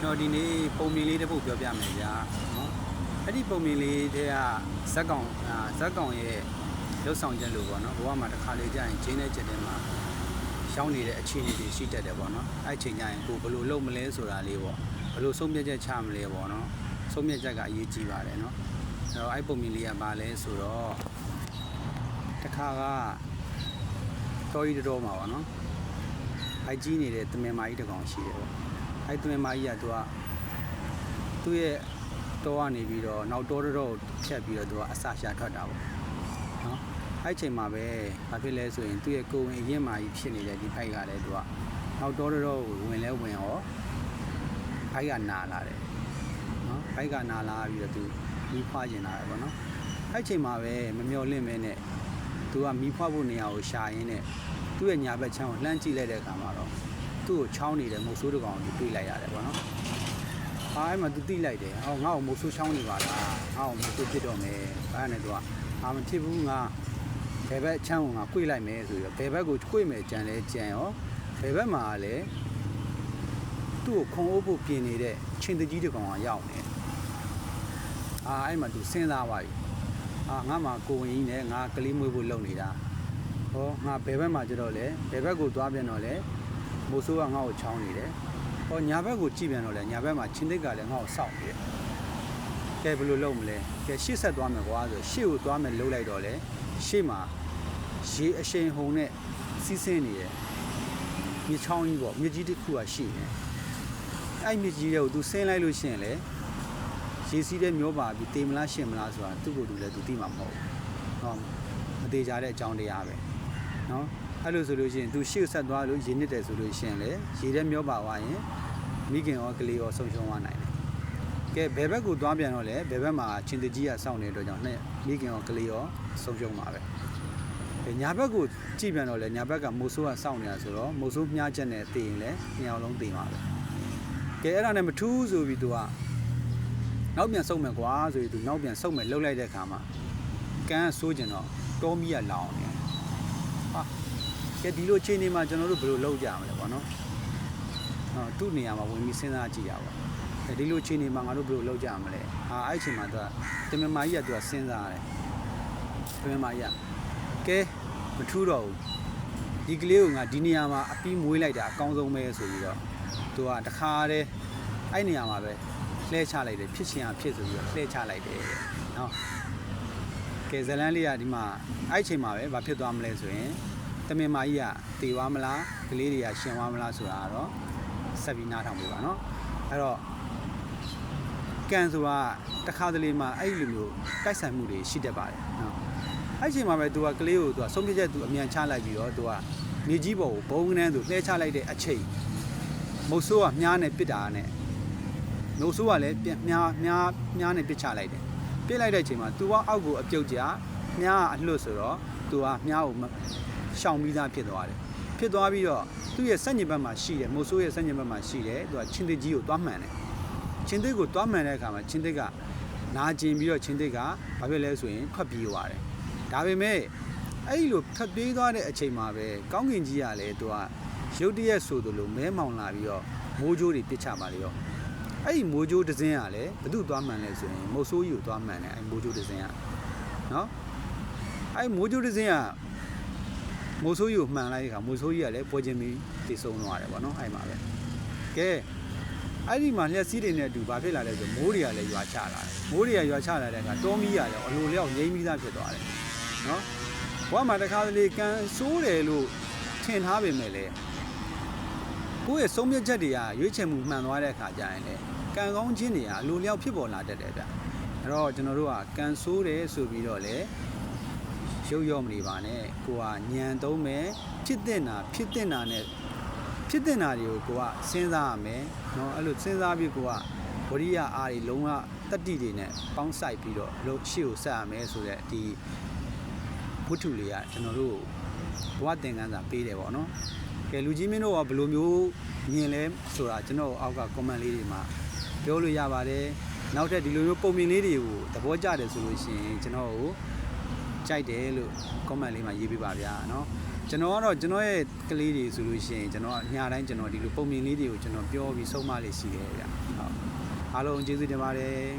ကျွန်တော်ဒီနေ့ပုံမြင်လေးတစ်ပုဒ်ပြောပြမယ်ဗျာနော်အဲ့ဒီပုံမြင်လေးတဲ့ကဇက်ကောင်အာဇက်ကောင်ရဲ့ရုပ်ဆောင်ချက်လို့ပေါ့နော်ဘဝမှာတစ်ခါလေကြာရင်ဂျင်းတဲ့ချက်တဲ့မှာရှောင်းနေတဲ့အခြေအနေတွေရှိတတ်တယ်ပေါ့နော်အဲ့အချိန်ကျရင်ကိုဘယ်လိုလုပ်မလဲဆိုတာလေးပေါ့ဘယ်လိုဆုံးဖြတ်ချက်ချမလဲပေါ့နော်ဆုံးဖြတ်ချက်ကအရေးကြီးပါတယ်နော်အဲ့တော့အဲ့ပုံမြင်လေးကဘာလဲဆိုတော့တစ်ခါကတော်ကြီးတော်မှာပေါ့နော်အိုက်ကြီးနေတဲ့တမင်မာကြီးတစ်ကောင်ရှိတယ်ပေါ့ အဲ့တမင်မာကြီးကသူကသူ့ရဲ့တောကနေပြီးတော့နောက်တောတော်ဖြတ်ပြီးတော့သူကအစာရှာထွက်တာပေါ့နော်အဲ့ချိန်မှာပဲဘာဖြစ်လဲဆိုရင်သူ့ရဲ့ကိုယ်ဝင်အရင်မာကြီးဖြစ်နေတဲ့ဒီဖိုက်ကလည်းသူကနောက်တောတော်ကိုဝင်လဲဝင်ရောဖိုက်ကနာလာတယ်နော်ဖိုက်ကနာလာပြီးတော့သူမိဖွားကျင်လာတယ်ပေါ့နော်အဲ့ချိန်မှာပဲမမျော်လင့်မဲနဲ့သူကမိဖွားဖို့နေရာကိုရှာရင်းနဲ့သူ့ရဲ့ညာဘက်ချမ်းကိုလှမ်းကြည့်လိုက်တဲ့အခါမှာတော့ သူ့ကိုချောင်းနေတဲ့မုတ်ဆိုးတစ်ကောင်ကိုတွေ့လိုက်ရတယ်ပေါ့နော်။အားအဲ့မှာသူတိလိုက်တယ်။ဟောငါ့ကိုမုတ်ဆိုးချောင်းနေပါလား။ငါ့ကိုမုတ်ဆိုးဖြစ်တော့မယ်။ဘာနဲ့သူကအာမဖြစ်ဘူးငါဘယ်ဘက်ချမ်းကိုငါ꿰လိုက်မယ်ဆိုပြီးတော့ဘယ်ဘက်ကို꿰မယ်ကြံလဲကြံရောဘယ်ဘက်မှာလဲသူ့ကိုခုံအိုးဖို့ပြင်နေတဲ့ချင်းတကြီးတစ်ကောင်ကရောက်နေ။အာအဲ့မှာသူစဉ်းစားပါပြီ။အာငါမှကိုဝင်ကြီးနဲ့ငါကလေးမွေးဖို့လုပ်နေတာ။ဟောငါဘယ်ဘက်မှာကျတော့လဲဘယ်ဘက်ကိုသွားပြန်တော့လဲ မိုးဆိုးကငါ့ကိုချောင်းနေတယ်ဟောညာဘက်ကိုကြည့်ပြန်တော့လဲညာဘက်မှာချင်းသိက်ကလည်းငါ့ကိုစောက်နေတယ်ကဲဘယ်လိုလုပ်မလဲကဲရှေ့ဆက်သွားမယ်ကွာဆိုရှေ့ကိုသွားမယ်လှုပ်လိုက်တော့လဲရှေ့မှာရေအရှိန်ဟုန်နဲ့စီးဆင်းနေတယ်မြေချောင်းကြီးပေါ့မြေကြီးတစ်ခုကရှိနေအဲ့မြေကြီးတွေကို तू ဆင်းလိုက်လို့ရှိရင်လေရေစီးတဲ့မျိုးပါပြီးတေမလားရှင်မလားဆိုတာသူ့ကိုယ်သူလည်း तू သိမှာမဟုတ်ဘူးဟောမသေးကြတဲ့အကြောင်းတရားပဲနော် အဲ့လိုဆိုလို့ရှိရင်သူရှေ့ဆက်သွားလို့ရင်းနစ်တယ်ဆိုလို့ရှိရင်လေရေထဲမျောပါသွားရင်မိခင်ရောကလေးရောဆုံးရှုံးသွားနိုင်တယ်။ကဲဘယ်ဘက်ကိုသွားပြန်တော့လဲဘယ်ဘက်မှာချင်းတကြီးကစောင့်နေတဲ့အတွက်ကြောင့်နှစ်မိခင်ရောကလေးရောဆုံးရှုံးမှာပဲ။ညာဘက်ကိုကြည့်ပြန်တော့လဲညာဘက်ကမိုးဆိုးကစောင့်နေတာဆိုတော့မိုးဆိုးမြားချက်နဲ့တည်ရင်လဲနှစ်အောင်လုံးတည်မှာပဲ။ကဲအဲ့ဒါနဲ့မထူးဆိုပြီးသူကနောက်ပြန်ဆုတ်မယ်ကွာဆိုပြီးသူနောက်ပြန်ဆုတ်မယ်လှုပ်လိုက်တဲ့အခါမှာကန်းဆိုးကျင်တော့တောမီးကလောင်နေ။ဟာ ကဲဒီလိုချိန်နေမှာကျွန်တော်တို့ဘယ်လိုလုပ်ကြမလဲပေါ့နော်ဟောသူ့နေရာမှာဝင်ပြီးစဉ်းစားကြည့်ရပါကဲဒီလိုချိန်နေမှာငါတို့ဘယ်လိုလုပ်ကြမလဲဟာအဲ့ချိန်မှာသူကတမင်မာကြီးကသူကစဉ်းစားရတယ်တမင်မာကြီးကကဲမထူးတော့ဘူးဒီကလေးကိုငါဒီနေရာမှာအပီးမွေးလိုက်တာအကောင်းဆုံးပဲဆိုပြီးတော့သူကတခါတည်းအဲ့နေရာမှာပဲလှဲချလိုက်တယ်ဖြစ်ချင်အောင်ဖြစ်ဆိုပြီးတော့လှဲချလိုက်တယ်နော်ကဲဇလန်းလေးကဒီမှာအဲ့ချိန်မှာပဲဘာဖြစ်သွားမလဲဆိုရင် တမင်မာကြီးကတည်သွားမလားကလေးတွေကရှင်သွားမလားဆိုတာကတော့ဆက်ပြီးနားထောင်ပြပါနော်အဲ့တော့ကန်ဆိုတာတစ်ခါတလေမှာအဲ့ဒီလိုမျိုးတိုက်ဆိုင်မှုတွေရှိတတ်ပါတယ်နော်အဲ့ချိန်မှာပဲသူကကလေးကိုသူကဆုံးဖြတ်ချက်သူအမြန်ချလိုက်ပြီးတော့သူကမြေကြီးပေါ်ကိုဘုံကန်းသူလှဲချလိုက်တဲ့အချိန်မုတ်ဆိုးကမြားနဲ့ပစ်တာနဲ့မုတ်ဆိုးကလည်းပြန်မြားမြားမြားနဲ့ပစ်ချလိုက်တယ်ပြစ်လိုက်တဲ့အချိန်မှာ तू ကအောက်ကိုအပြုတ်ကြမြားကအလွတ်ဆိုတော့ तू ကမြားကိုမ ရှောင်ပြီးသားဖြစ်သွားတယ်ဖြစ်သွားပြီးတော့သူ့ရဲ့ဆက်ညင်ဘက်မှာရှိတယ်မိုးဆိုးရဲ့ဆက်ညင်ဘက်မှာရှိတယ် तू ကချင်းတစ်ကြီးကိုသွားမှန်တယ်ချင်းတစ်ကိုသွားမှန်တဲ့အခါမှာချင်းတစ်ကနာကျင်ပြီးတော့ချင်းတစ်ကဘာဖြစ်လဲဆိုရင်ထွက်ပြေးသွားတယ်ဒါပေမဲ့အဲ့ဒီလိုထွက်ပြေးသွားတဲ့အချိန်မှာပဲကောင်းကင်ကြီးကလည်း तू ကရုတ်တရက်ဆိုသလိုမဲမောင်လာပြီးတော့မိုးကြိုးတွေပစ်ချပါလေရောအဲ့ဒီမိုးကြိုးတစ်စင်းကလည်းဘသူ့သွားမှန်လဲဆိုရင်မုတ်ဆိုးကြီးကိုသွားမှန်တယ်အဲ့မိုးကြိုးတစ်စင်းကနော်အဲ့မိုးကြိုးတစ်စင်းက မိုးဆိုးကြီးကိုမှန်လိုက်တဲ့အခါမိုးဆိုးကြီးကလည်းပွဲချင်းပြီးတည်ဆုံးသွားတယ်ဗောနော်အဲ့မှာပဲကဲအဲ့ဒီမှာလျှက်စီးတွေနဲ့အတူဘာဖြစ်လာလဲဆိုမိုးတွေကလည်းရွာချလာတယ်မိုးတွေကရွာချလာတဲ့အခါတောမီးကလည်းအလိုလျောက်ငိမ့်ပြီးသားဖြစ်သွားတယ်နော်ဘဝမှာတစ်ခါတလေကန်ဆိုးတယ်လို့ထင်ထားပေမဲ့လည်းကိုယ့်ရဲ့ဆုံးဖြတ်ချက်တွေကရွေးချယ်မှုမှန်သွားတဲ့အခါကျရင်လည်းကံကောင်းခြင်းတွေဟာအလိုလျောက်ဖြစ်ပေါ်လာတတ်တယ်ဗျအဲ့တော့ကျွန်တော်တို့ကကံဆိုးတယ်ဆိုပြီးတော့လေ ရုပ်ရော့မနေပါနဲ့ကိုကညံသုံးမယ်ဖြစ်တဲ့နာဖြစ်တဲ့နာနဲ့ဖြစ်တဲ့နာတွေကိုကိုကစဉ်းစားရမယ်နော်အဲ့လိုစဉ်းစားပြီးကိုကဝရိယအားတွေလုံးဝတတ္တိတွေနဲ့ပေါင်းဆိုင်ပြီးတော့လို့ရှေ့ကိုဆက်ရမယ်ဆိုတဲ့ဒီဝတ္ထုလေးကကျွန်တော်တို့ဘဝသင်ခန်းစာပေးတယ်ပေါ့နော်ကဲလူကြီးမင်းတို့ကဘယ်လိုမျိုးမြင်လဲဆိုတာကျွန်တော်အောက်က comment လေးတွေမှာပြောလို့ရပါတယ်နောက်ထပ်ဒီလိုမျိုးပုံမြင်လေးတွေကိုသဘောကျတယ်ဆိုလို့ရှိရင်ကျွန်တော်ကို ကြိုက်တယ်လို့ comment လေးမှာရေးပေးပါဗျာเนาะက ကျွန်တော်ကတော့ကျွန်တော်ရဲ့ကလေးတွေဆိုလို့ရှိရင်ကျွန်တော်အညာတိုင်းကျွန်တော်ဒီလိုပုံမြင်လေးတွေကိုကျွန်တော်ပြောပြီးဆုံးမလေးရှိတယ်ဗျဟုတ်အားလုံးကျေးဇူးတင်ပါတယ်